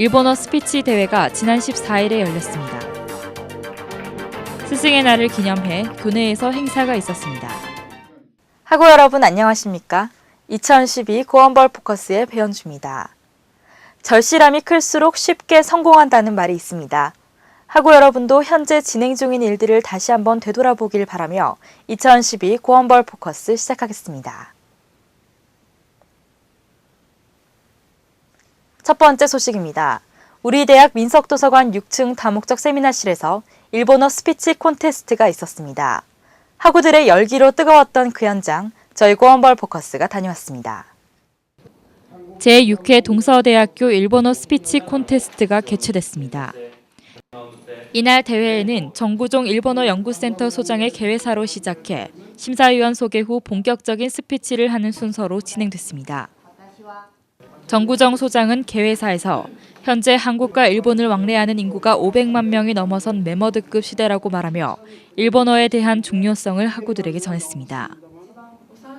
일본어 스피치 대회가 지난 14일에 열렸습니다. 스승의 날을 기념해 교내에서 행사가 있었습니다. 학우 여러분 안녕하십니까? 2012 고원벌 포커스의 배현주입니다. 절실함이 클수록 쉽게 성공한다는 말이 있습니다. 학우 여러분도 현재 진행 중인 일들을 다시 한번 되돌아보길 바라며 2012 고원벌 포커스 시작하겠습니다. 첫 번째 소식입니다. 우리 대학 민석도서관 6층 다목적 세미나실에서 일본어 스피치 콘테스트가 있었습니다. 학우들의 열기로 뜨거웠던 그 현장, 저희 고원벌 포커스가 다녀왔습니다. 제6회 동서대학교 일본어 스피치 콘테스트가 개최됐습니다. 이날 대회에는 정구종 일본어 연구센터 소장의 개회사로 시작해 심사위원 소개 후 본격적인 스피치를 하는 순서로 진행됐습니다. 정구정 소장은 개회사에서 현재 한국과 일본을 왕래하는 인구가 500만 명이 넘어선 메머드급 시대라고 말하며 일본어에 대한 중요성을 학우들에게 전했습니다.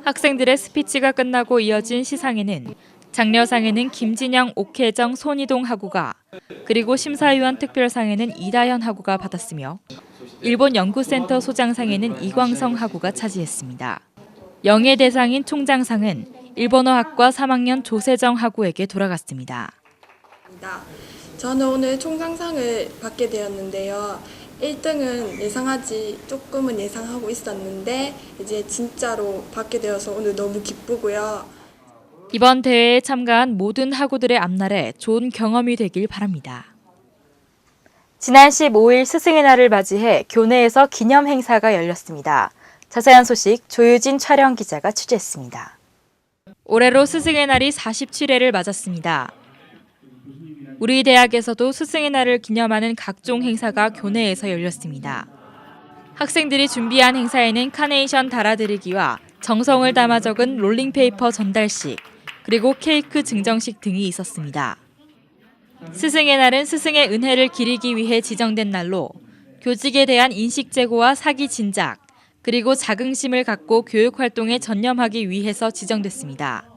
학생들의 스피치가 끝나고 이어진 시상에는 장려상에는 김진영, 옥혜정, 손이동 학우가 그리고 심사위원 특별상에는 이다현 학우가 받았으며 일본 연구센터 소장상에는 이광성 학우가 차지했습니다. 영예 대상인 총장상은 일본어학과 3학년 조세정 학우에게 돌아갔습니다. 저는 오늘 총장상을 받게 되었는데요. 1등은 예상하지 조금은 예상하고 있었는데 이제 진짜로 받게 되어서 오늘 너무 기쁘고요. 이번 대회에 참가한 모든 학우들의 앞날에 좋은 경험이 되길 바랍니다. 지난 15일 스승의 날을 맞이해 교내에서 기념 행사가 열렸습니다. 자세한 소식 조유진 촬영 기자가 취재했습니다. 올해로 스승의 날이 47회를 맞았습니다. 우리 대학에서도 스승의 날을 기념하는 각종 행사가 교내에서 열렸습니다. 학생들이 준비한 행사에는 카네이션 달아드리기와 정성을 담아 적은 롤링페이퍼 전달식, 그리고 케이크 증정식 등이 있었습니다. 스승의 날은 스승의 은혜를 기리기 위해 지정된 날로 교직에 대한 인식 제고와 사기 진작, 그리고 자긍심을 갖고 교육 활동에 전념하기 위해서 지정됐습니다.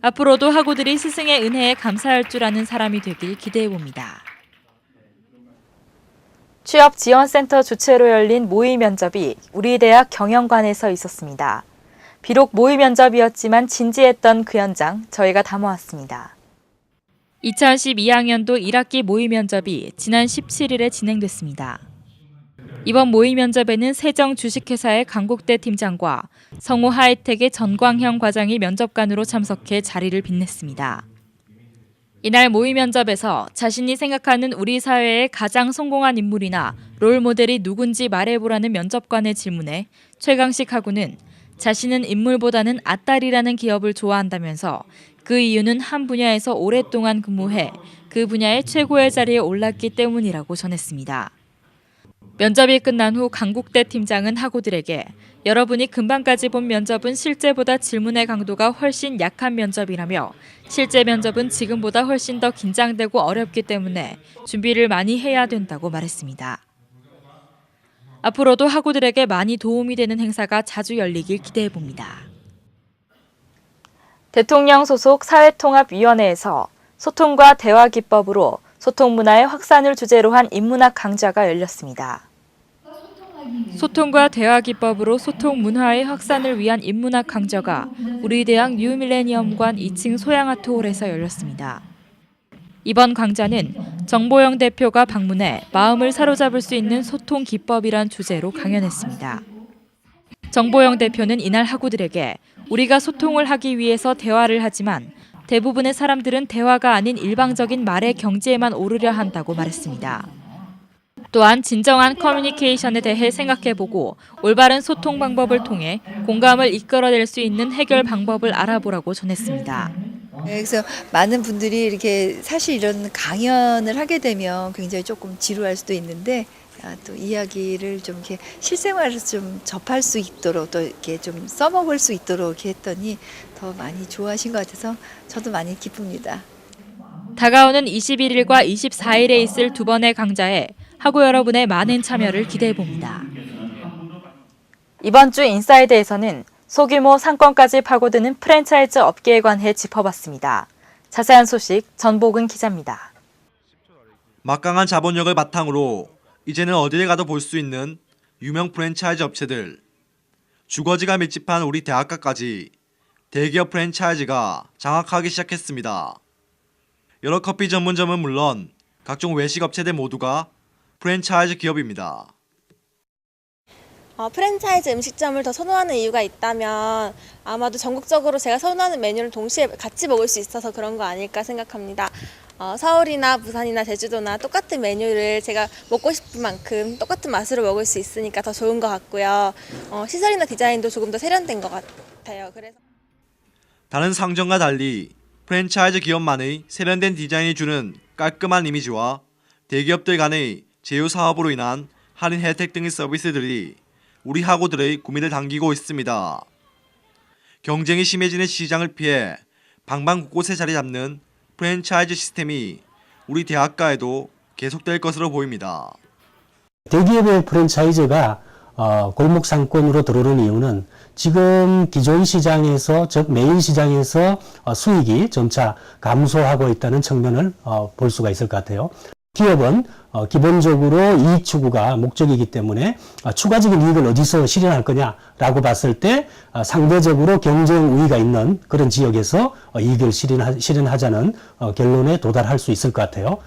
앞으로도 학우들이 스승의 은혜에 감사할 줄 아는 사람이 되길 기대해 봅니다. 취업 지원센터 주최로 열린 모의 면접이 우리 대학 경영관에서 있었습니다. 비록 모의 면접이었지만 진지했던 그 현장 저희가 담아왔습니다. 2012학년도 1학기 모의 면접이 지난 17일에 진행됐습니다. 이번 모의 면접에는 세정 주식회사의 강국대 팀장과 성우 하이텍의 전광형 과장이 면접관으로 참석해 자리를 빛냈습니다. 이날 모의 면접에서 자신이 생각하는 우리 사회의 가장 성공한 인물이나 롤 모델이 누군지 말해보라는 면접관의 질문에 최강식 하구는 자신은 인물보다는 아딸이라는 기업을 좋아한다면서 그 이유는 한 분야에서 오랫동안 근무해 그 분야의 최고의 자리에 올랐기 때문이라고 전했습니다. 면접이 끝난 후 강국대 팀장은 학우들에게 여러분이 금방까지 본 면접은 실제보다 질문의 강도가 훨씬 약한 면접이라며 실제 면접은 지금보다 훨씬 더 긴장되고 어렵기 때문에 준비를 많이 해야 된다고 말했습니다. 앞으로도 학우들에게 많이 도움이 되는 행사가 자주 열리길 기대해 봅니다. 대통령 소속 사회통합위원회에서 소통과 대화 기법으로 소통 문화의 확산을 주제로 한 인문학 강좌가 열렸습니다. 소통과 대화 기법으로 소통 문화의 확산을 위한 인문학 강좌가 우리 대학 뉴밀레니엄관 2층 소양아트홀에서 열렸습니다. 이번 강좌는 정보영 대표가 방문해 마음을 사로잡을 수 있는 소통 기법이란 주제로 강연했습니다. 정보영 대표는 이날 학우들에게 우리가 소통을 하기 위해서 대화를 하지만 대부분의 사람들은 대화가 아닌 일방적인 말의 경지에만 오르려 한다고 말했습니다. 또한 진정한 커뮤니케이션에 대해 생각해보고 올바른 소통 방법을 통해 공감을 이끌어낼 수 있는 해결 방법을 알아보라고 전했습니다. 네, 그래서 많은 분들이 이렇게 사실 이런 강연을 하게 되면 굉장히 조금 지루할 수도 있는데 아, 또 이야기를 좀 이렇게 실생활에서 좀 접할 수 있도록 또 이렇게 좀 써먹을 수 있도록 이렇게 했더니 더 많이 좋아하신 것 같아서 저도 많이 기쁩니다. 다가오는 21일과 24일에 있을 두 번의 강좌에 학우 여러분의 많은 참여를 기대해 봅니다. 이번 주 인사이드에서는 소규모 상권까지 파고드는 프랜차이즈 업계에 관해 짚어봤습니다. 자세한 소식 전복은 기자입니다. 막강한 자본력을 바탕으로 이제는 어디를 가도 볼 수 있는 유명 프랜차이즈 업체들, 주거지가 밀집한 우리 대학가까지 대기업 프랜차이즈가 장악하기 시작했습니다. 여러 커피 전문점은 물론 각종 외식 업체들 모두가 프랜차이즈 기업입니다. 어, 프랜차이즈 음식점을 더 선호하는 이유가 있다면 아마도 전국적으로 제가 선호하는 메뉴를 동시에 같이 먹을 수 있어서 그런 거 아닐까 생각합니다. 어, 서울이나 부산이나 제주도나 똑같은 메뉴를 제가 먹고 싶은 만큼 똑같은 맛으로 먹을 수 있으니까 더 좋은 것 같고요. 어, 시설이나 디자인도 조금 더 세련된 것 같아요. 그래서 다른 상점과 달리 프랜차이즈 기업만의 세련된 디자인이 주는 깔끔한 이미지와 대기업들 간의 제휴 사업으로 인한 할인 혜택 등의 서비스들이 우리 학우들의 구미를 당기고 있습니다. 경쟁이 심해지는 시장을 피해 방방 곳곳에 자리 잡는 프랜차이즈 시스템이 우리 대학가에도 계속될 것으로 보입니다. 대기업의 프랜차이즈가 어, 골목 상권으로 들어오는 이유는 지금 기존 시장에서 즉 메인 시장에서 어, 수익이 점차 감소하고 있다는 측면을 어, 볼 수가 있을 것 같아요. 기업은 어, 기본적으로 이익 추구가 목적이기 때문에 어, 추가적인 이익을 어디서 실현할 거냐라고 봤을 때 어, 상대적으로 경쟁 우위가 있는 그런 지역에서 어, 이익을 실현하, 실현하자는 어, 결론에 도달할 수 있을 것 같아요.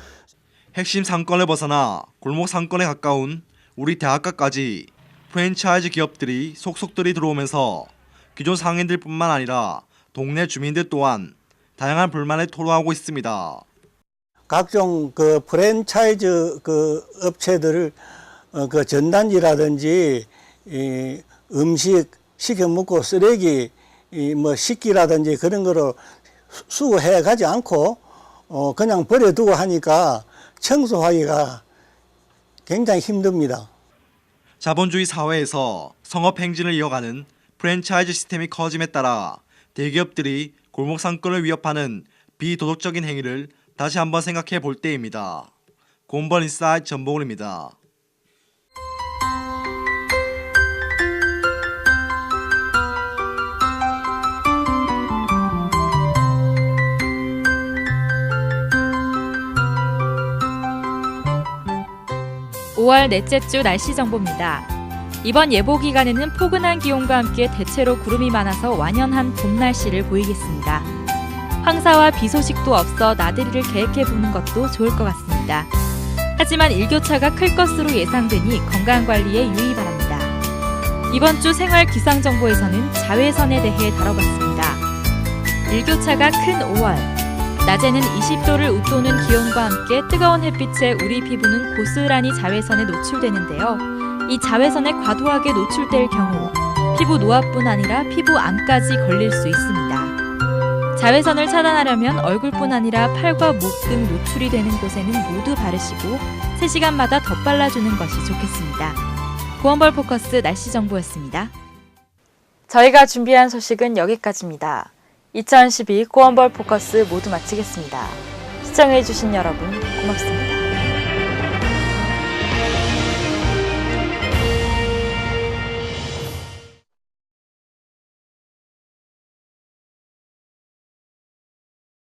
핵심 상권을 벗어나 골목 상권에 가까운 우리 대학가까지 프랜차이즈 기업들이 속속들이 들어오면서 기존 상인들뿐만 아니라 동네 주민들 또한 다양한 불만을 토로하고 있습니다. 각종 그 프랜차이즈 그 업체들 어, 그 전단지라든지 이 음식 시켜 먹고 쓰레기 이 뭐 식기라든지 그런 수- 수거해 가지 않고 어 그냥 버려두고 하니까 청소하기가 굉장히 힘듭니다. 자본주의 사회에서 성업 행진을 이어가는 프랜차이즈 시스템이 커짐에 따라 대기업들이 골목 상권을 위협하는 비도덕적인 행위를 다시 한번 생각해 볼 때입니다. 곰벌 인사이트 전봉울입니다. 오월 넷째 주 날씨 정보입니다. 이번 예보 기간에는 포근한 기온과 함께 대체로 구름이 많아서 완연한 봄 날씨를 보이겠습니다. 황사와 비 소식도 없어 나들이를 계획해 보는 것도 좋을 것 같습니다. 하지만 일교차가 클 것으로 예상되니 건강 관리에 유의 바랍니다. 이번 주 생활 기상 정보에서는 자외선에 대해 다뤄봤습니다. 일교차가 큰 5월, 낮에는 20도를 웃도는 기온과 함께 뜨거운 햇빛에 우리 피부는 고스란히 자외선에 노출되는데요. 이 자외선에 과도하게 노출될 경우 피부 노화뿐 아니라 피부 암까지 걸릴 수 있습니다. 자외선을 차단하려면 얼굴뿐 아니라 팔과 목 등 노출이 되는 곳에는 모두 바르시고 3시간마다 덧발라주는 것이 좋겠습니다. 고원벌 포커스 날씨 정보였습니다. 저희가 준비한 소식은 여기까지입니다. 2012 고원벌 포커스 모두 마치겠습니다. 시청해주신 여러분 고맙습니다.